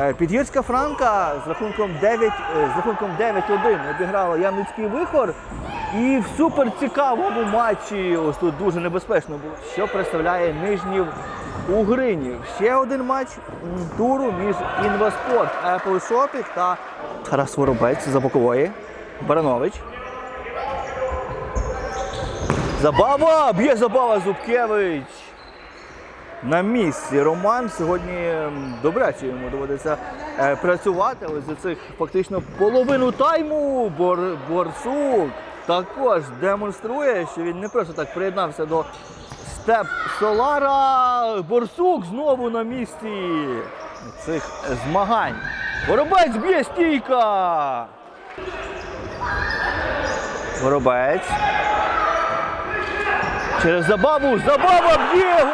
Е, Підгірська Франка з рахунком 9, е, з рахунком 9-1 обіграла Ямницький вихор. І в суперцікавому матчі, ось тут дуже небезпечно було, що представляє Нижнів Угринів. Ще один матч туру між Інваспорт, Apple Shopping та Тарас Воробець за бокової. Баранович. Забава! Б'є забава Зубкевич. На місці Роман сьогодні м, добряче йому доводиться е, працювати. Ось за цих фактично половину тайму Бор, Борсук також демонструє, що він не просто так приєднався до степ Солара. Борсук знову на місці цих змагань. Воробець б'є стійка. Воробець. Через забаву. Забава б'є!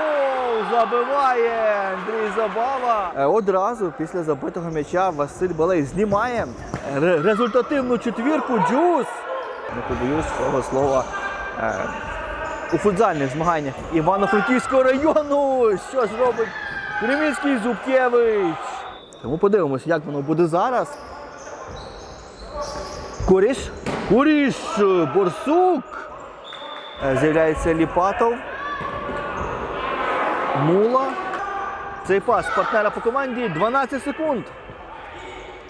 Забиває Андрій Забава. Е, Одразу після забитого м'яча Василь Балей знімає результативну четвірку Джус. Не побоюсь цього слова. е, У футзальних змаганнях Івано-Франківського району. Що зробить Кремінський Зубкевич? Тому подивимося, як воно буде зараз. Куріш. Куріш. Борсук. Е, З'являється Ліпатов. Мула. Цей пас партнера по команді 12 секунд.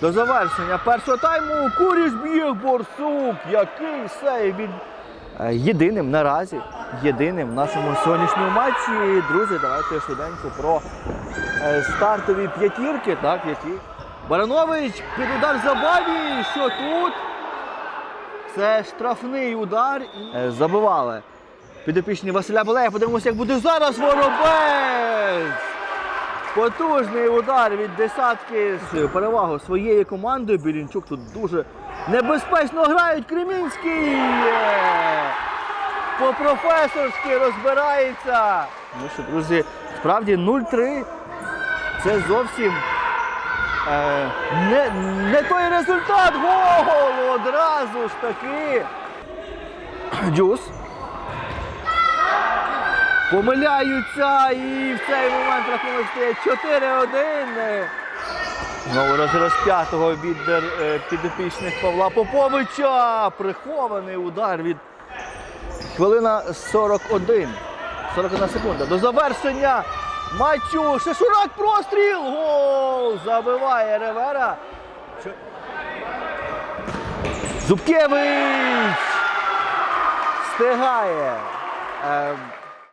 До завершення першого тайму Куріш б'є Борсук. Який сейв від Е, єдиним наразі, єдиним в нашому сьогоднішньому матчі. Друзі, давайте швиденько про е, стартові п'ятірки, так, які. Баранович під удар забаві. Що тут? Це штрафний удар Е, забивали. Підопічні Василя Балея. Подивимося, як буде зараз воробець. Потужний удар від десятки з перевагу своєї команди. Білінчук тут дуже небезпечно грають. Кремінський по-професорськи розбирається. Ну що, друзі, справді 0-3 це зовсім е, не, не той результат. Гол! Одразу ж таки. Джус. Помиляються і в цей момент рахунок стає 4-1. Знову розраз п'ятого від е, підопічних Павла Поповича. Прихований удар від хвилина 41. 41 секунда. До завершення матчу. Шишурак простріл. Гол! Забиває Ревера. Зубкевич! Встигає. Е,